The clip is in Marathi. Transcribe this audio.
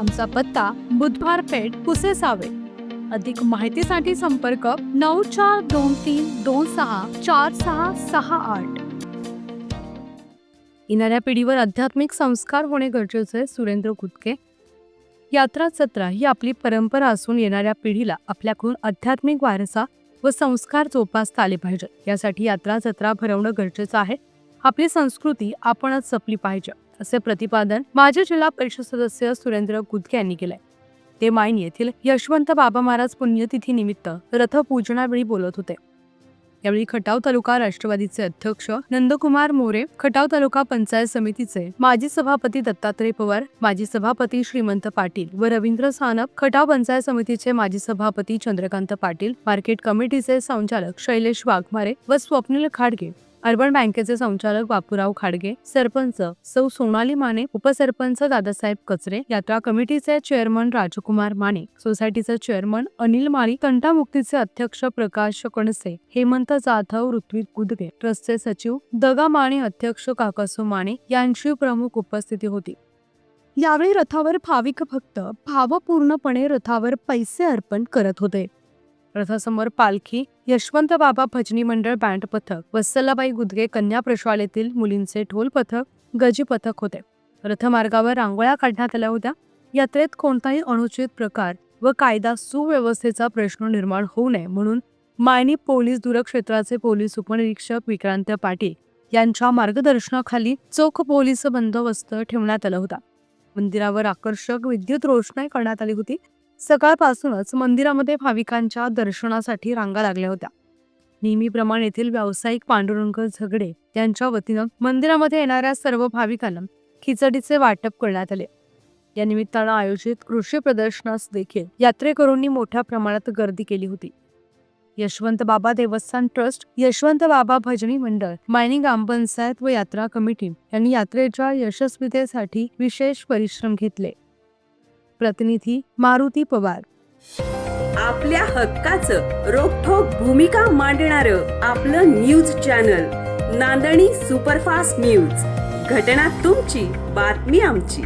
आमचा पत्ता बुधवार पेठ कुसेसावे. अधिक माहितीसाठी संपर्क नऊ चार दोन तीन दोन सहा चार सहा सहा आठ. येणाऱ्या पिढीवर आध्यात्मिक संस्कार होणे गरजेचे आहे, सुरेंद्र कुतके यात्रा जत्रा ही आपली परंपरा असून येणाऱ्या पिढीला आपल्याकडून आध्यात्मिक वारसा व संस्कार जोपासता आले पाहिजेत. यासाठी यात्रा जत्रा भरवणं गरजेचं आहे. आपली संस्कृती आपणच जपली पाहिजे. असे प्रतिपादन माजी जिल्हा परिषद सदस्य सुरेंद्र गुदके यांनी केलंय. ते माईन येथील यशवंत बाबा महाराज पुण्यतिथी निमित्त रथपूजनावेळी बोलत होते. यावेळी खटाव तालुका राष्ट्रवादीचे अध्यक्ष नंदकुमार मोरे खटाव तालुका पंचायत समितीचे माजी सभापती दत्तात्रय पवार माजी सभापती श्रीमंत पाटील व रवींद्र सानप खटाव पंचायत समितीचे माजी सभापती चंद्रकांत पाटील मार्केट कमिटीचे संचालक शैलेश वाघमारे व स्वप्नील खाडगे अर्बन बँकेचे संचालक बापूराव खाडगे सरपंच सौ सोनाली माने उपसरपंच दादासाहेब कचरे यात्रा कमिटीचे चेअरमन राजकुमार माने सोसायटीचे चेअरमन अनिल माळी तंटामुक्तीचे अध्यक्ष प्रकाश कणसे हेमंत जाधव ऋत्विक गुदगे ट्रस्टचे सचिव दगा माने अध्यक्ष काकासू माने यांची प्रमुख उपस्थिती होती. यावेळी रथावर भाविक भक्त भावपूर्णपणे रथावर पैसे अर्पण करत होते. रथासमोर पालखी यशवंत बाबा भजनी मंडळ बँड पथक वत्सलाबाई गुदगे कन्या प्रशालेतील मुलींचे ढोल पथक गजी पथक होते. रथमार्गावर रांगोळ्या काढण्यात आल्या होत्या. यात्रेत कोणताही अनुचित प्रकार व कायदा सुव्यवस्थेचा प्रश्न निर्माण होऊ नये म्हणून मायनी पोलीस दूरक्षेत्राचे पोलीस उपनिरीक्षक विक्रांत पाटील यांच्या मार्गदर्शनाखाली चोख पोलीस बंदोबस्त ठेवण्यात आला होता. मंदिरावर आकर्षक विद्युत रोषणाई करण्यात आली होती. सकाळपासूनच मंदिरामध्ये भाविकांच्या दर्शनासाठी रांगा लागल्या होत्या. नेहमीप्रमाणे येथील व्यावसायिक पांडुरंग झगडे यांच्या वतीनं मंदिरामध्ये येणाऱ्या सर्व भाविकांना खिचडीचे वाटप करण्यात आले. या निमित्तानं आयोजित कृषी प्रदर्शनास देखील यात्रेकरूंनी मोठ्या प्रमाणात गर्दी केली होती. यशवंत बाबा देवस्थान ट्रस्ट यशवंत बाबा भजनी मंडळ मायनिंग ग्रामपंचायत व यात्रा कमिटी यांनी यात्रेच्या यशस्वीतेसाठी विशेष परिश्रम घेतले. प्रतिनिधी मारुती पवार. आपल्या हक्काचं रोखोक भूमिका मांडणार आपलं न्यूज चॅनल नांदणी सुपरफास्ट न्यूज. घटना तुमची बातमी आमची.